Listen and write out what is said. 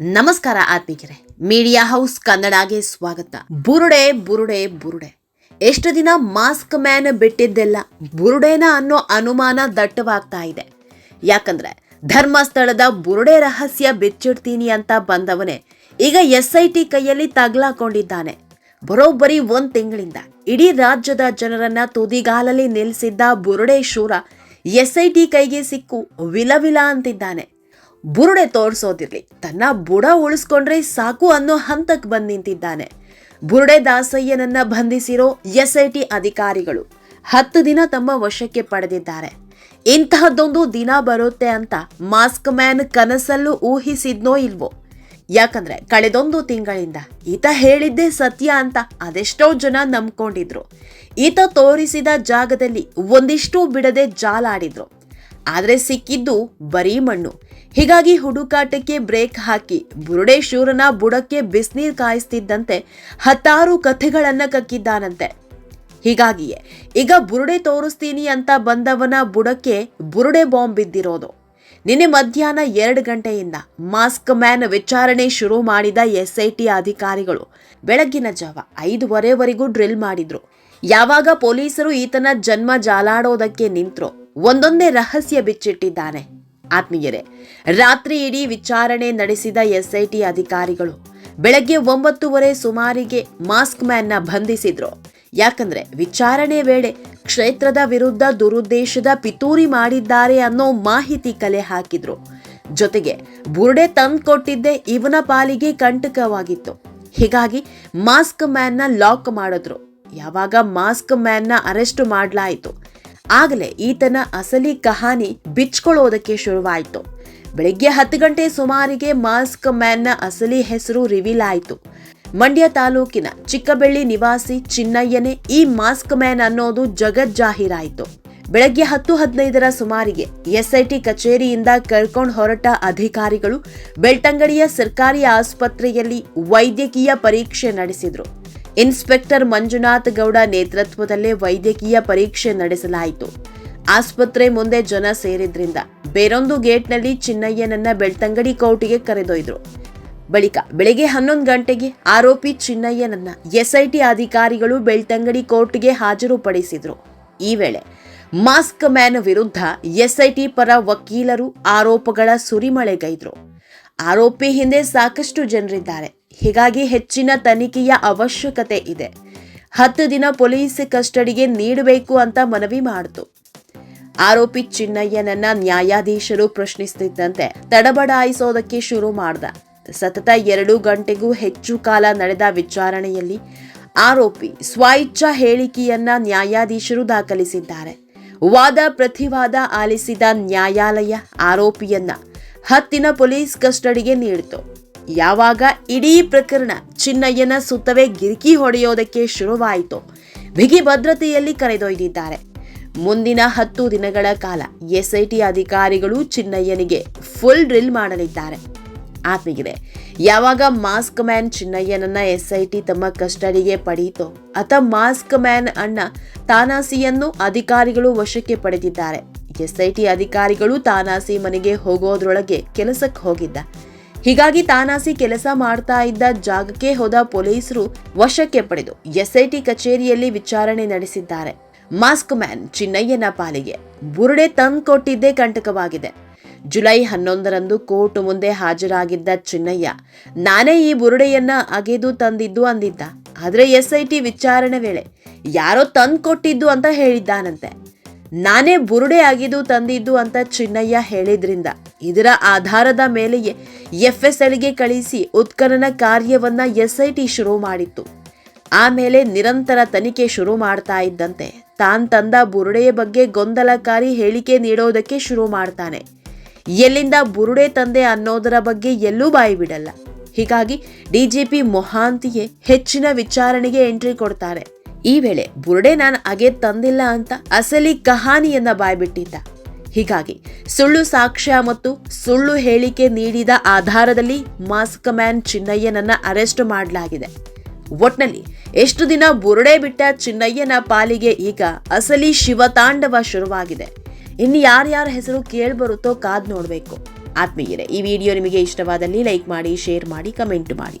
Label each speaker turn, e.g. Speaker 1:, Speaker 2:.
Speaker 1: ನಮಸ್ಕಾರ ಆತ್ಮೀಕರೇ. Media house ಕನ್ನಡಗೆ ಸ್ವಾಗತ. ಬುರುಡೆ ಬುರುಡೆ ಬುರುಡೆ. ಎಷ್ಟು ದಿನ ಮಾಸ್ಕ್ ಮ್ಯಾನ್ ಬಿಟ್ಟಿದ್ದೆಲ್ಲ ಬುರುಡೇನ ಅನ್ನೋ ಅನುಮಾನ ದಟ್ಟವಾಗ್ತಾ ಇದೆ. ಯಾಕಂದ್ರೆ ಧರ್ಮಸ್ಥಳದ ಬುರುಡೆ ರಹಸ್ಯ ಬಿಚ್ಚಿಡ್ತೀನಿ ಅಂತ ಬಂದವನೇ ಈಗ ಎಸ್ ಐ ಟಿ ಕೈಯಲ್ಲಿ ತಗ್ಲಾಕೊಂಡಿದ್ದಾನೆ. ಬರೋಬ್ಬರಿ ಒಂದ್ ತಿಂಗಳಿಂದ ಇಡೀ ರಾಜ್ಯದ ಜನರನ್ನ ತುದಿಗಾಲಲ್ಲಿ ನಿಲ್ಲಿಸಿದ್ದ ಬುರುಡೆ ಶೂರ ಎಸ್ ಐ ಟಿ ಕೈಗೆ ಸಿಕ್ಕು ವಿಲವಿಲ ಅಂತಿದ್ದಾನೆ. ಬುರುಡೆ ತೋರಿಸೋದಿರ್ಲಿ. ತನ್ನ ಬುಡ ಉಳಿಸ್ಕೊಂಡ್ರೆ ಸಾಕು ಅನ್ನೋ ಹಂತಕ್ಕೆ ಬಂದು ನಿಂತಿದ್ದಾನೆ. ಬುರುಡೆ ದಾಸಯ್ಯನನ್ನ ಬಂಧಿಸಿರೋ ಎಸ್ ಐ ಟಿ ಅಧಿಕಾರಿಗಳು ಹತ್ತು ದಿನ ತಮ್ಮ ವಶಕ್ಕೆ ಪಡೆದಿದ್ದಾರೆ. ಇಂತಹದ್ದೊಂದು ದಿನ ಬರುತ್ತೆ ಅಂತ ಮಾಸ್ಕ್ ಮ್ಯಾನ್ ಕನಸಲ್ಲೂ ಊಹಿಸಿದ್ನೋ ಇಲ್ವೋ? ಯಾಕಂದ್ರೆ ಕಳೆದೊಂದು ತಿಂಗಳಿಂದ ಈತ ಹೇಳಿದ್ದೇ ಸತ್ಯ ಅಂತ ಅದೆಷ್ಟೋ ಜನ ನಂಬ್ಕೊಂಡಿದ್ರು. ಈತ ತೋರಿಸಿದ ಜಾಗದಲ್ಲಿ ಒಂದಿಷ್ಟು ಬಿಡದೆ ಜಾಲಾಡಿದ್ರು. ಆದ್ರೆ ಸಿಕ್ಕಿದ್ದು ಬರೀ ಮಣ್ಣು. ಹೀಗಾಗಿ ಹುಡುಕಾಟಕ್ಕೆ ಬ್ರೇಕ್ ಹಾಕಿ ಬುರುಡೆ ಶೂರನ ಬುಡಕ್ಕೆ ಬಿಸಿನೀರು ಕಾಯಿಸ್ತಿದ್ದಂತೆ ಹತ್ತಾರು ಕಥೆಗಳನ್ನ ಕಕ್ಕಿದ್ದಾನಂತೆ. ಹೀಗಾಗಿಯೇ, ಈಗ ಬುರುಡೆ ತೋರಿಸ್ತೀನಿ ಅಂತ ಬಂದವನ ಬುಡಕ್ಕೆ ಬುರುಡೆ ಬಾಂಬ್ ಬಿದ್ದಿರೋದು. ನಿನ್ನೆ ಮಧ್ಯಾಹ್ನ ಎರಡು ಗಂಟೆಯಿಂದ ಮಾಸ್ಕ್ ಮ್ಯಾನ್ ವಿಚಾರಣೆ ಶುರು ಮಾಡಿದ ಎಸ್ಐಟಿ ಅಧಿಕಾರಿಗಳು ಬೆಳಗ್ಗಿನ ಜಾವ ಐದುವರೆವರೆಗೂ ಡ್ರಿಲ್ ಮಾಡಿದ್ರು. ಯಾವಾಗ ಪೊಲೀಸರು ಈತನ ಜನ್ಮ ಜಾಲಾಡೋದಕ್ಕೆ ನಿಂತ್ರೋ, ಒಂದೊಂದೇ ರಹಸ್ಯ ಬಿಚ್ಚಿಟ್ಟಿದ್ದಾನೆ. ಆತ್ಮೀಯರೇ, ರಾತ್ರಿ ಇಡೀ ವಿಚಾರಣೆ ನಡೆಸಿದ ಎಸ್ಐಟಿ ಅಧಿಕಾರಿಗಳು ಬೆಳಗ್ಗೆ ಒಂಬತ್ತುವರೆ ಸುಮಾರಿಗೆ ಮಾಸ್ಕ್ ಮ್ಯಾನ್ನ ಬಂಧಿಸಿದ್ರು. ಯಾಕಂದ್ರೆ ವಿಚಾರಣೆ ವೇಳೆ ಕ್ಷೇತ್ರದ ವಿರುದ್ಧ ದುರುದ್ದೇಶದ ಪಿತೂರಿ ಮಾಡಿದ್ದಾರೆ ಅನ್ನೋ ಮಾಹಿತಿ ಕಲೆ ಹಾಕಿದ್ರು. ಜೊತೆಗೆ ಬುರುಡೆ ತಂದ್ಕೊಟ್ಟಿದ್ದೆ ಇವನ ಪಾಲಿಗೆ ಕಂಟಕವಾಗಿತ್ತು. ಹೀಗಾಗಿ ಮಾಸ್ಕ್ ಮ್ಯಾನ್ನ ಲಾಕ್ ಮಾಡಿದ್ರು. ಯಾವಾಗ ಮಾಸ್ಕ್ ಮ್ಯಾನ್ನ ಅರೆಸ್ಟ್ ಮಾಡಲಾಯಿತು. ಆಗಲೇ ಈತನ ಅಸಲಿ ಕಹಾನಿ ಬಿಚ್ಕೊಳ್ಳೋದಕ್ಕೆ ಶುರುವಾಯಿತು. ಬೆಳಿಗ್ಗೆ ಹತ್ತು ಗಂಟೆ ಸುಮಾರಿಗೆ ಮಾಸ್ಕ್ ಮ್ಯಾನ್ನ ಅಸಲಿ ಹೆಸರು ರಿವೀಲ್ ಆಯಿತು. ಮಂಡ್ಯ ತಾಲೂಕಿನ ಚಿಕ್ಕಬೆಳ್ಳಿ ನಿವಾಸಿ ಚಿನ್ನಯ್ಯನೇ ಈ ಮಾಸ್ಕ್ ಮ್ಯಾನ್ ಅನ್ನೋದು ಜಗಜ್ಜಾಹೀರಾಯಿತು ಬೆಳಗ್ಗೆ ಹತ್ತು ಹದಿನೈದರ ಸುಮಾರಿಗೆ ಎಸ್ಐಟಿ ಕಚೇರಿಯಿಂದ ಕರ್ಕೊಂಡು ಹೊರಟ ಅಧಿಕಾರಿಗಳು ಬೆಳ್ತಂಗಡಿಯ ಸರ್ಕಾರಿ ಆಸ್ಪತ್ರೆಯಲ್ಲಿ ವೈದ್ಯಕೀಯ ಪರೀಕ್ಷೆ ನಡೆಸಿದ್ರು. ಇನ್ಸ್ಪೆಕ್ಟರ್ ಮಂಜುನಾಥ್ ಗೌಡ ನೇತೃತ್ವದಲ್ಲೇ ವೈದ್ಯಕೀಯ ಪರೀಕ್ಷೆ ನಡೆಸಲಾಯಿತು. ಆಸ್ಪತ್ರೆ ಮುಂದೆ ಜನ ಸೇರಿದ್ರಿಂದ ಬೇರೊಂದು ಗೇಟ್ನಲ್ಲಿ ಚಿನ್ನಯ್ಯನನ್ನ ಬೆಳ್ತಂಗಡಿ ಕೋರ್ಟಿಗೆ ಕರೆದೊಯ್ದರು. ಬಳಿಕ ಬೆಳಿಗ್ಗೆ ಹನ್ನೊಂದು ಗಂಟೆಗೆ ಆರೋಪಿ ಚಿನ್ನಯ್ಯನನ್ನ ಎಸ್ಐಟಿ ಅಧಿಕಾರಿಗಳು ಬೆಳ್ತಂಗಡಿ ಕೋರ್ಟ್ಗೆ ಹಾಜರುಪಡಿಸಿದ್ರು. ಈ ವೇಳೆ ಮಾಸ್ಕ್ ಮ್ಯಾನ್ ವಿರುದ್ಧ ಎಸ್ಐಟಿ ಪರ ವಕೀಲರು ಆರೋಪಗಳ ಸುರಿಮಳೆಗೈದ್ರು. ಆರೋಪಿ ಹಿಂದೆ ಸಾಕಷ್ಟು ಜನರಿದ್ದಾರೆ. ಹೀಗಾಗಿ ಹೆಚ್ಚಿನ ತನಿಖೆಯ ಅವಶ್ಯಕತೆ ಇದೆ. ಹತ್ತು ದಿನ ಪೊಲೀಸ್ ಕಸ್ಟಡಿಗೆ ನೀಡಬೇಕು ಅಂತ ಮನವಿ ಮಾಡಿತು. ಆರೋಪಿ ಚಿನ್ನಯ್ಯನನ್ನ ನ್ಯಾಯಾಧೀಶರು ಪ್ರಶ್ನಿಸುತ್ತಿದ್ದಂತೆ ತಡಬಡಾಯಿಸೋದಕ್ಕೆ ಶುರು ಮಾಡ್ದ. ಸತತ ಎರಡು ಗಂಟೆಗೂ ಹೆಚ್ಚು ಕಾಲ ನಡೆದ ವಿಚಾರಣೆಯಲ್ಲಿ ಆರೋಪಿ ಸ್ವಇಚ್ಛಾ ಹೇಳಿಕೆಯನ್ನ ನ್ಯಾಯಾಧೀಶರು ದಾಖಲಿಸಿದ್ದಾರೆ. ವಾದ ಪ್ರತಿವಾದ ಆಲಿಸಿದ ನ್ಯಾಯಾಲಯ ಆರೋಪಿಯನ್ನ ಹತ್ತಿನ ಪೊಲೀಸ್ ಕಸ್ಟಡಿಗೆ ನೀಡಿತು. ಯಾವಾಗ ಇಡೀ ಪ್ರಕರಣ ಚಿನ್ನಯ್ಯನ ಸುತ್ತವೇ ಗಿರಿಕಿ ಹೊಡೆಯೋದಕ್ಕೆ ಶುರುವಾಯಿತು. ಬಿಗಿ ಭದ್ರತೆಯಲ್ಲಿ ಕರೆದೊಯ್ದಿದ್ದಾರೆ. ಮುಂದಿನ ಹತ್ತು ದಿನಗಳ ಕಾಲ ಎಸ್ಐಟಿ ಅಧಿಕಾರಿಗಳು ಚಿನ್ನಯ್ಯನಿಗೆ ಫುಲ್ ಡ್ರಿಲ್ ಮಾಡಲಿದ್ದಾರೆ. ಆತ್ಮೀಗಿದೆ ಯಾವಾಗ ಮಾಸ್ಕ್ ಮ್ಯಾನ್ ಚಿನ್ನಯ್ಯನನ್ನ ಎಸ್ಐಟಿ ತಮ್ಮ ಕಸ್ಟಡಿಗೆ ಪಡೆಯಿತೋ ಅತ ಮಾಸ್ಕ್ ಮ್ಯಾನ್ ಅಣ್ಣ ತಾನಾಸಿಯನ್ನು ಅಧಿಕಾರಿಗಳು ವಶಕ್ಕೆ ಪಡೆದಿದ್ದಾರೆ. ಎಸ್ಐಟಿ ಅಧಿಕಾರಿಗಳು ತಾನಾಸಿ ಮನೆಗೆ ಹೋಗೋದ್ರೊಳಗೆ ಕೆಲಸಕ್ಕೆ ಹೋಗಿದ್ದ. ಹೀಗಾಗಿ ತಾನಾಸಿ ಕೆಲಸ ಮಾಡ್ತಾ ಇದ್ದ ಜಾಗಕ್ಕೆ ಹೋದ ಪೊಲೀಸರು ವಶಕ್ಕೆ ಪಡೆದು ಎಸ್ಐಟಿ ಕಚೇರಿಯಲ್ಲಿ ವಿಚಾರಣೆ ನಡೆಸಿದ್ದಾರೆ. ಮಾಸ್ಕ್ ಮ್ಯಾನ್ ಚಿನ್ನಯ್ಯನ ಪಾಲಿಗೆ ಬುರುಡೆ ತಂದ್ಕೊಟ್ಟಿದ್ದೇ ಕಂಟಕವಾಗಿದೆ. ಜುಲೈ ಹನ್ನೊಂದರಂದು ಕೋರ್ಟ್ ಮುಂದೆ ಹಾಜರಾಗಿದ್ದ ಚಿನ್ನಯ್ಯ, ನಾನೇ ಈ ಬುರುಡೆಯನ್ನ ಅಗೆದು ತಂದಿದ್ದು ಅಂದಿದ್ದ. ಆದರೆ ಎಸ್ಐಟಿ ವಿಚಾರಣೆ ವೇಳೆ ಯಾರೋ ತಂದ್ಕೊಟ್ಟಿದ್ದು ಅಂತ ಹೇಳಿದ್ದಾನಂತೆ. ನಾನೇ ಬುರುಡೆ ಆಗಿದ್ದು ತಂದಿದ್ದು ಅಂತ ಚಿನ್ನಯ್ಯ ಹೇಳಿದ್ರಿಂದ ಇದರ ಆಧಾರದ ಮೇಲೆಯೇ ಎಲ್ಗೆ ಕಳಿಸಿ ಉತ್ಖನನ ಕಾರ್ಯವನ್ನ ಎಸ್ಐಟಿ ಶುರು ಮಾಡಿತ್ತು. ಆಮೇಲೆ ನಿರಂತರ ತನಿಖೆ ಶುರು ಮಾಡ್ತಾ ಇದ್ದಂತೆ ತಾನ್ ತಂದ ಬುರುಡೆಯ ಬಗ್ಗೆ ಗೊಂದಲಕಾರಿ ಹೇಳಿಕೆ ನೀಡೋದಕ್ಕೆ ಶುರು ಮಾಡ್ತಾನೆ. ಎಲ್ಲಿಂದ ಬುರುಡೆ ತಂದೆ ಅನ್ನೋದರ ಬಗ್ಗೆ ಎಲ್ಲೂ ಬಾಯಿ ಬಿಡಲ್ಲ. ಹೀಗಾಗಿ ಡಿಜಿಪಿ ಮೊಹಾಂತಿಯೇ ಹೆಚ್ಚಿನ ವಿಚಾರಣೆಗೆ ಎಂಟ್ರಿ ಕೊಡ್ತಾರೆ. ಈ ವೇಳೆ ಬುರುಡೆ ನಾನು ಅಗೆ ತಂದಿಲ್ಲ ಅಂತ ಅಸಲಿ ಕಹಾನಿಯನ್ನ ಬಾಯ್ಬಿಟ್ಟಿದ್ದ. ಹೀಗಾಗಿ ಸುಳ್ಳು ಸಾಕ್ಷ್ಯ ಮತ್ತು ಸುಳ್ಳು ಹೇಳಿಕೆ ನೀಡಿದ ಆಧಾರದಲ್ಲಿ ಮಾಸ್ಕ್ ಮ್ಯಾನ್ ಚಿನ್ನಯ್ಯನನ್ನ ಅರೆಸ್ಟ್ ಮಾಡಲಾಗಿದೆ. ಒಟ್ನಲ್ಲಿ ಎಷ್ಟು ದಿನ ಬುರುಡೆ ಬಿಟ್ಟ ಚಿನ್ನಯ್ಯನ ಪಾಲಿಗೆ ಈಗ ಅಸಲಿ ಶಿವತಾಂಡವ ಶುರುವಾಗಿದೆ. ಇನ್ನು ಯಾರ್ಯಾರ ಹೆಸರು ಕೇಳ್ಬರುತ್ತೋ ಕಾದ್ ನೋಡಬೇಕು. ಆತ್ಮೀಯರೇ, ಈ ವಿಡಿಯೋ ನಿಮಗೆ ಇಷ್ಟವಾದಲ್ಲಿ ಲೈಕ್ ಮಾಡಿ, ಶೇರ್ ಮಾಡಿ, ಕಮೆಂಟ್ ಮಾಡಿ.